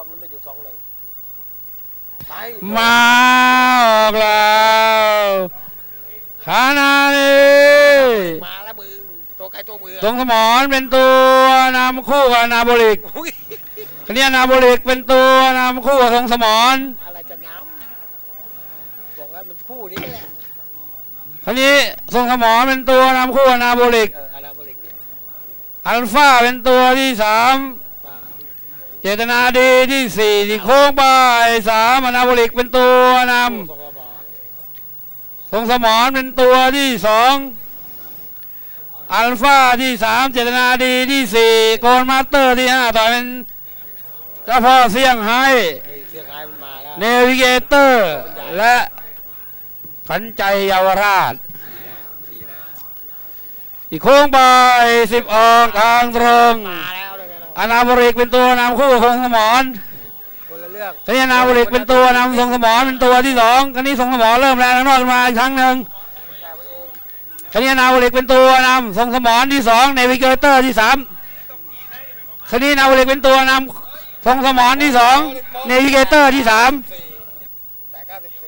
ความนั้นไม่อยู่สองหนึ่งไปมาออกแล้วขานานี่มาแล้วมึงตัวใครตัวมือตรงสมอนเป็นตัวนำคู่กับอนาโบลิกอุ้ยคันนี้อนาโบลิกเป็นตัวนำคู่กับทรงสมอนอะไรจะน้ำบอกว่ามันคู่นี้แหละคันนี้ทรงสมอนเป็นตัวนำคู่กับอนาโบลิกเอออาราโบลิกเนี่ยอัลฟาเป็นตัวที่สามป้า เจตนาดีที่สี่ที่โค้งบ่ายสามอนาโบลิกเป็นตัวนำคู่สองกระบอกทรงสมอนเป็นตัวที่สองอัลฟาที่สามเจตนาดีที่สี่โกลมาสเตอร์ที่ห้าต่อเป็นเจ้าพ่อเสี่ยงไฮ้เฮ้ยเสียงไฮมันมาแล้วเนวิเกเตอร์และขันใจเยาวราชขี่แล้วอีกโค้งบ่ายสิบออกทางตรง อนาโบลิกเป็นตัวนำคู่กับทรงสมอนคนละเรื่องคันนี้อนาโบลิกเป็นตัวนำทรงสมอนเป็นตัวที่สองคันนี้ทรงสมอนเริ่มแรงข้างนอกขึ้นมาอีกครั้งหนึ่งแต่ว่าเองคันนี้นาโวเล็กเป็นตัวนำทรงสมอนที่สองเนวิเกเตอร์ที่สามคันนี้นาโวเล็กเป็นตัวนำทรงสมอนที่สองเนวิเกเตอร์ที่สามสี่